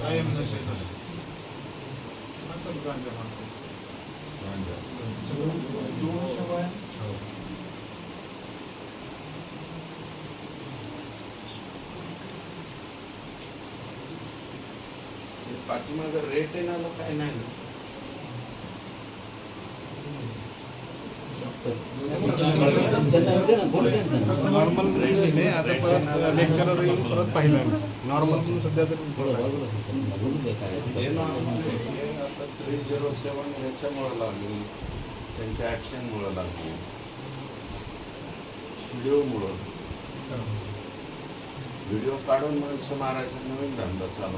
कायम नशेत असं गांजा मारतो सगळं पाठीमाग रेट आहे ना काय नाही. ना नॉर्मल नाही आता परत लेक्चरर येऊन परत पाहिलं नॉर्मल सध्या तरी हे. हे आता थ्री झिरो सेवन ह्याच्यामुळे लागली. त्यांच्या ॲक्शनमुळं लागली. व्हिडिओमुळं व्हिडिओ काढून माणसं मारायचा नवीन धंदा चालू.